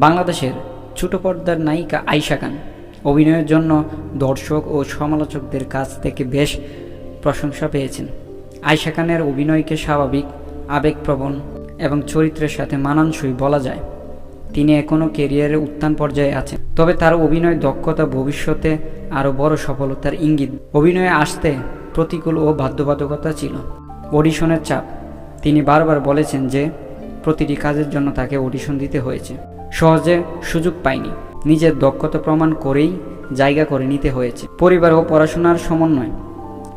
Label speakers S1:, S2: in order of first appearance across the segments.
S1: বাংলাদেশের ছোট পর্দার নায়িকা আয়শা খান। অভিনয়ের জন্য দর্শক ও সমালোচকদের কাছ থেকে বেশ প্রশংসা পেয়েছেন। আয়শা খানের অভিনয়কে স্বাভাবিক, আবেগপ্রবণ এবং চরিত্রের সাথে মানানসই বলা যায়। তিনি এখনও কেরিয়ারের উত্থান পর্যায়ে আছেন। তবে তার অভিনয় দক্ষতা ভবিষ্যতে আরও বড় সফলতার ইঙ্গিত। অভিনয়ে আসতে প্রতিকূল ও বাধ্যবাধকতা ছিল। অডিশনের চাপ। তিনি বারবার বলেছেন যে, প্রতিটি কাজের জন্য তাকে অডিশন দিতে হয়েছে। সহজে সুযোগ পায়নি। নিজের দক্ষতা প্রমাণ করেই জায়গা করে নিতে হয়েছে। পরিবার ও পড়াশোনার সমন্বয়।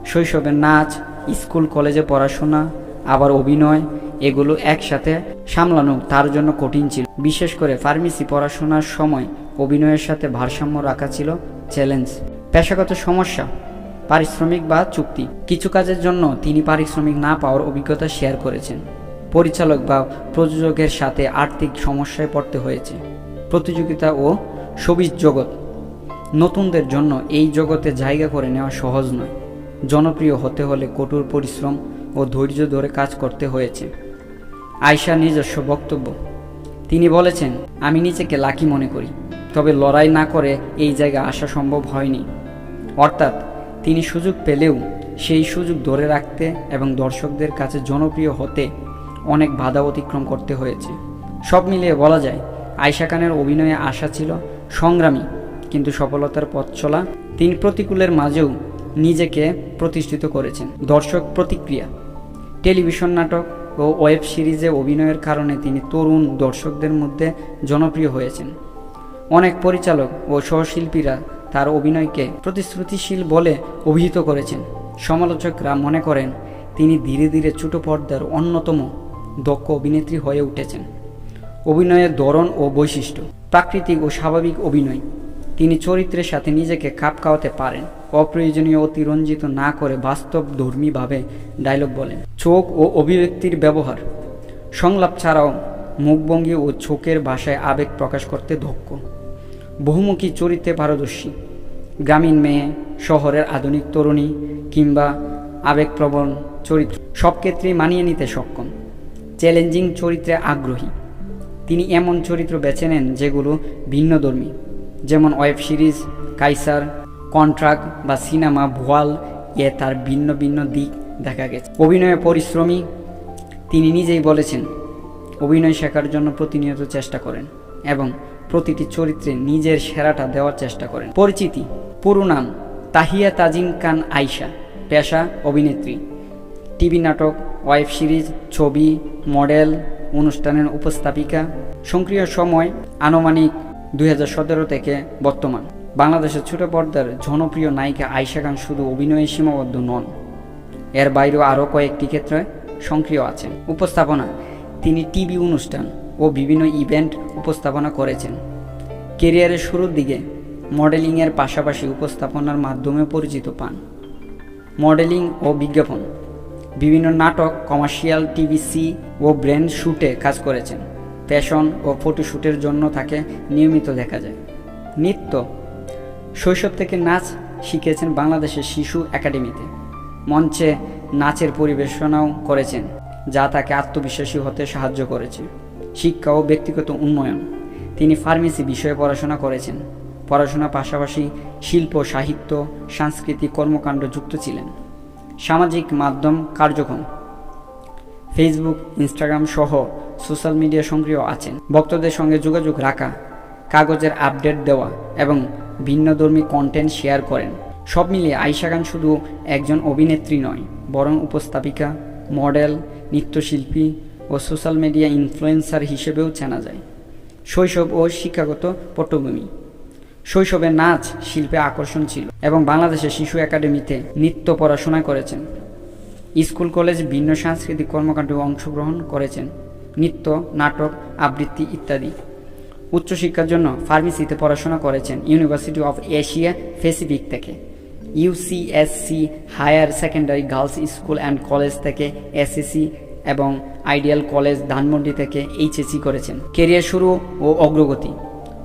S1: শৈশবে নাচ, স্কুল, কলেজে পড়াশোনা, আবার অভিনয়, এগুলো একসাথে সামলানো তার জন্য কঠিন ছিল। বিশেষ করে ফার্মেসি পড়াশোনার সময় অভিনয়ের সাথে ভারসাম্য রাখা ছিল চ্যালেঞ্জ। পেশাগত সমস্যা, পারিশ্রমিক বা চুক্তি। কিছু কাজের জন্য তিনি পারিশ্রমিক না পাওয়ার অভিজ্ঞতা শেয়ার করেছেন। পরিচালক বা প্রযোজকের সাথে আর্থিক সমস্যায় পড়তে হয়েছে। প্রতিযোগিতা ও সবিজ জগৎ। নতুনদের জন্য এই জগতে জায়গা করে নেওয়া সহজ নয়। জনপ্রিয় হতে হলে কঠোর পরিশ্রম ও ধৈর্য ধরে কাজ করতে হয়েছে। আয়শা নিজস্ব বক্তব্য। তিনি বলেছেন, আমি নিজেকে লাকি মনে করি, তবে লড়াই না করে এই জায়গায় আসা সম্ভব হয়নি। অর্থাৎ, তিনি সুযোগ পেলেও সেই সুযোগ ধরে রাখতে এবং দর্শকদের কাছে জনপ্রিয় হতে অনেক বাধা অতিক্রম করতে হয়েছে। সব মিলিয়ে বলা যায়, আয়শা খানের অভিনয়ে আশা ছিল সংগ্রামী, কিন্তু সফলতার পথ চলা তিনি প্রতিকূলের মাঝেও নিজেকে প্রতিষ্ঠিত করেছেন। দর্শক প্রতিক্রিয়া, টেলিভিশন নাটক ও ওয়েব সিরিজে অভিনয়ের কারণে তিনি তরুণ দর্শকদের মধ্যে জনপ্রিয় হয়েছেন। অনেক পরিচালক ও সহশিল্পীরা তার অভিনয়কে প্রতিশ্রুতিশীল বলে অভিহিত করেছেন। সমালোচকরা মনে করেন, তিনি ধীরে ধীরে ছোট পর্দার অন্যতম দক্ষ অভিনেত্রী হয়ে উঠেছেন। অভিনয়ের ধরন ও বৈশিষ্ট্য, প্রাকৃতিক ও স্বাভাবিক অভিনয়। তিনি চরিত্রের সাথে নিজেকে খাপ খাওয়াতে পারেন, অপ্রয়োজনীয় অতিরঞ্জিত না করে বাস্তব ধর্মীভাবে ডায়লগ বলেন। চোখ ও অভিব্যক্তির ব্যবহার, সংলাপ ছাড়াও মুখভঙ্গি ও চোখের ভাষায় আবেগ প্রকাশ করতে দক্ষ। বহুমুখী চরিত্রে পারদর্শী, গ্রামীণ মেয়ে, শহরের আধুনিক তরুণী কিংবা আবেগপ্রবণ চরিত্র। সব ক্ষেত্রেই মানিয়ে নিতে সক্ষম। চ্যালেঞ্জিং চরিত্রে আগ্রহী। তিনি এমন চরিত্র বেছে নেন যেগুলো ভিন্নধর্মী যেমন ওয়েব সিরিজ কাইসার কন্ট্রাক্ট বা সিনেমা ভোয়াল এ তার ভিন্ন ভিন্ন দিক দেখা গেছে। অভিনয়ে পরিশ্রমী, তিনি নিজেই বলেছেন, অভিনয় শেখার জন্য প্রতিনিয়ত চেষ্টা করেন এবং প্রতিটি চরিত্রে নিজের সেরাটা দেওয়ার চেষ্টা করেন। পরিচিতি, পুরো নাম, তাহিয়া তাজিম খান আয়শা, পেশা, অভিনেত্রী। টিভি নাটক, ওয়েব সিরিজ, ছবি, মডেল, অনুষ্ঠানের উপস্থাপিকা, সক্রিয় সময়, আনুমানিক দুই হাজার সতেরো থেকে বর্তমান। বাংলাদেশের ছোট পর্দার জনপ্রিয় নায়িকা আয়শা খান শুধু অভিনয়ে সীমাবদ্ধ নন, এর বাইরেও আরও কয়েকটি ক্ষেত্রে সক্রিয় আছেন। উপস্থাপনা, তিনি টিভি অনুষ্ঠান ও বিভিন্ন ইভেন্ট উপস্থাপনা করেছেন। কেরিয়ারের শুরুর দিকে মডেলিংয়ের পাশাপাশি উপস্থাপনার মাধ্যমে পরিচিত পান। মডেলিং ও বিজ্ঞাপন বিভিন্ন নাটক, কমার্শিয়াল টিভিসি ও ব্র্যান্ড শ্যুটে কাজ করেছেন। ফ্যাশন ও ফটোশ্যুটের জন্য তাকে নিয়মিত দেখা যায়। নৃত্য শৈশব থেকে নাচ শিখেছেন বাংলাদেশের শিশু একাডেমিতে। মঞ্চে নাচের পরিবেশনাও করেছেন, যা তাকে আত্মবিশ্বাসী হতে সাহায্য করেছে। শিক্ষা ও ব্যক্তিগত উন্নয়ন। তিনি ফার্মেসি বিষয়ে পড়াশোনা করেছেন। পড়াশোনার পাশাপাশি শিল্প, সাহিত্য, সাংস্কৃতিক কর্মকাণ্ড যুক্ত ছিলেন। সামাজিক মাধ্যম কার্যক্রম। ফেসবুক ইনস্টাগ্রাম সহ সোশ্যাল মিডিয়া সক্রিয় আছেন। ভক্তদের সঙ্গে যোগাযোগ রাখা, কাগজের আপডেট দেওয়া এবং ভিন্নধর্মী কন্টেন্ট শেয়ার করেন। সব মিলিয়ে আয়শা খান শুধু একজন অভিনেত্রী নয়, বরং উপস্থাপিকা মডেল নৃত্যশিল্পী ও সোশ্যাল মিডিয়া ইনফ্লুয়েন্সার হিসেবেও চেনা যায়। শৈশব ও শিক্ষাগত পটভূমি। শৈশবে নাচ শিল্পে আকর্ষণ ছিল এবং বাংলাদেশের শিশু একাডেমিতে নৃত্য পড়াশোনা করেছেন। স্কুল, কলেজ, ভিন্ন সাংস্কৃতিক কর্মকাণ্ডে অংশগ্রহণ করেছেন। নৃত্য, নাটক, আবৃত্তি ইত্যাদি। উচ্চশিক্ষার জন্য ফার্মেসিতে পড়াশোনা করেছেন ইউনিভার্সিটি অফ এশিয়া প্যাসিফিক থেকে। UCSC higher secondary girls school and college থেকে এসএসসি এবং আইডিয়াল কলেজ ধানমন্ডি থেকে এইচএসসি করেছেন। কেরিয়ার শুরু ও অগ্রগতি।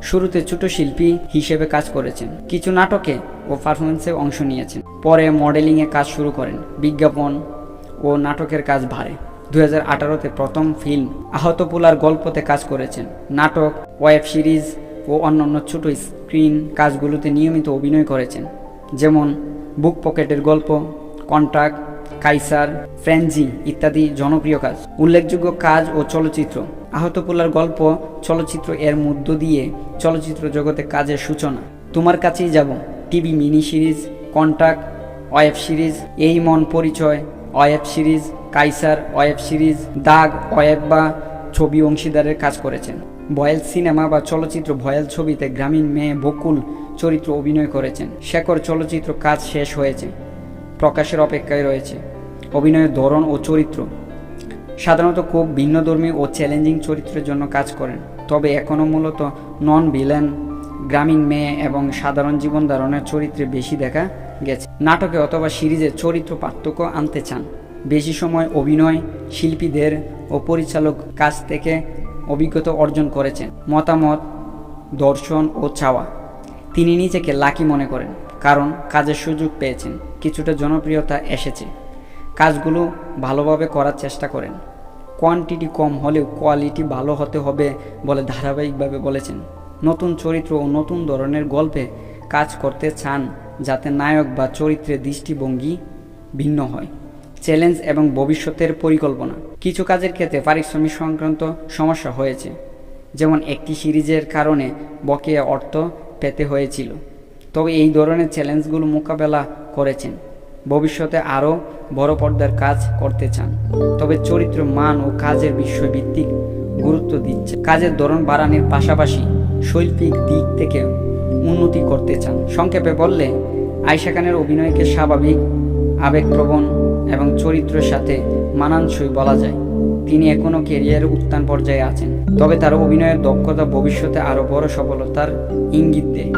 S1: শুরুতে ছোট শিল্পী হিসেবে কাজ করেছেন। কিছু নাটকে ও পারফরমেন্সে অংশ নিয়েছেন। পরে মডেলিংয়ে কাজ শুরু করেন। বিজ্ঞাপন ও নাটকের কাজ বাড়ে দু হাজার প্রথম ফিল্ম আহত পোলার গল্পতে কাজ করেছেন। নাটক, ওয়েব সিরিজ ও অন্যান্য ছোট স্ক্রিন কাজগুলোতে নিয়মিত অভিনয় করেছেন। যেমন, বুক পকেটের গল্প কন্ট্রাক্ট কাইসার, ফ্রেঞ্জি ইত্যাদি জনপ্রিয় কাজ। উল্লেখযোগ্য কাজ ও চলচ্চিত্র। আহত পোলার গল্প চলচ্চিত্র এর মধ্য দিয়ে চলচ্চিত্র জগতে কাজের সূচনা। তোমার কাছেই যাব। TV mini series contract web series, এই মন পরিচয় web series, Kaiser web series, দাগ ওয়েব বা ছবি অংশীদারের কাজ করেছেন। ভয়েল সিনেমা বা চলচ্চিত্র ভয়েল ছবিতে গ্রামীণ মেয়ে বকুল চরিত্র অভিনয় করেছেন। শেখর চলচ্চিত্র কাজ শেষ হয়েছে। প্রকাশের অপেক্ষায় রয়েছে। অভিনয়ের ধরন ও চরিত্র। সাধারণত খুব ভিন্নধর্মী ও চ্যালেঞ্জিং চরিত্রের জন্য কাজ করেন। তবে এখনও মূলত নন ভিলেন গ্রামীণ মেয়ে এবং সাধারণ জীবন ধারণের চরিত্রে বেশি দেখা গেছে। নাটকে অথবা সিরিজে চরিত্র পার্থক্য আনতে চান। বেশি সময় অভিনয়, শিল্পীদের ও পরিচালক কাছ থেকে অভিজ্ঞতা অর্জন করেছেন। মতামত, দর্শন ও চাওয়া। তিনি নিজেকে লাকি মনে করেন, কারণ কাজের সুযোগ পেয়েছেন। কিছুটা জনপ্রিয়তা এসেছে। কাজগুলো ভালোভাবে করার চেষ্টা করেন। কোয়ান্টিটি কম হলেও কোয়ালিটি ভালো হতে হবে বলে ধারাবাহিকভাবে বলেছেন। নতুন চরিত্র ও নতুন ধরনের গল্পে কাজ করতে চান যাতে নায়ক বা চরিত্রের দৃষ্টিভঙ্গি ভিন্ন হয়। চ্যালেঞ্জ এবং ভবিষ্যতের পরিকল্পনা। কিছু কাজের ক্ষেত্রে পারিশ্রমিক সংক্রান্ত সমস্যা হয়েছে। যেমন একটি সিরিজের কারণে বকেয়া অর্থ পেতে হয়েছিল। তবে এই ধরনের চ্যালেঞ্জগুলো মোকাবেলা করেছেন। ভবিষ্যতে আরও বড় পর্দার কাজ করতে চান। তবে চরিত্র, মান ও কাজের বিষয়ভিত্তিক গুরুত্ব দিচ্ছে। কাজের ধরন বাড়ানোর পাশাপাশি শৈল্পিক দিক থেকে উন্নতি করতে চান। সংক্ষেপে বললে, আয়শা খানের অভিনয়কে স্বাভাবিক, আবেগপ্রবণ এবং চরিত্রের সাথে মানানসই বলা যায়। তিনি এখনও ক্যারিয়ারের উত্থান পর্যায়ে আছেন। তবে তার অভিনয়ের দক্ষতা ভবিষ্যতে আরও বড় সফলতার ইঙ্গিত দেয়।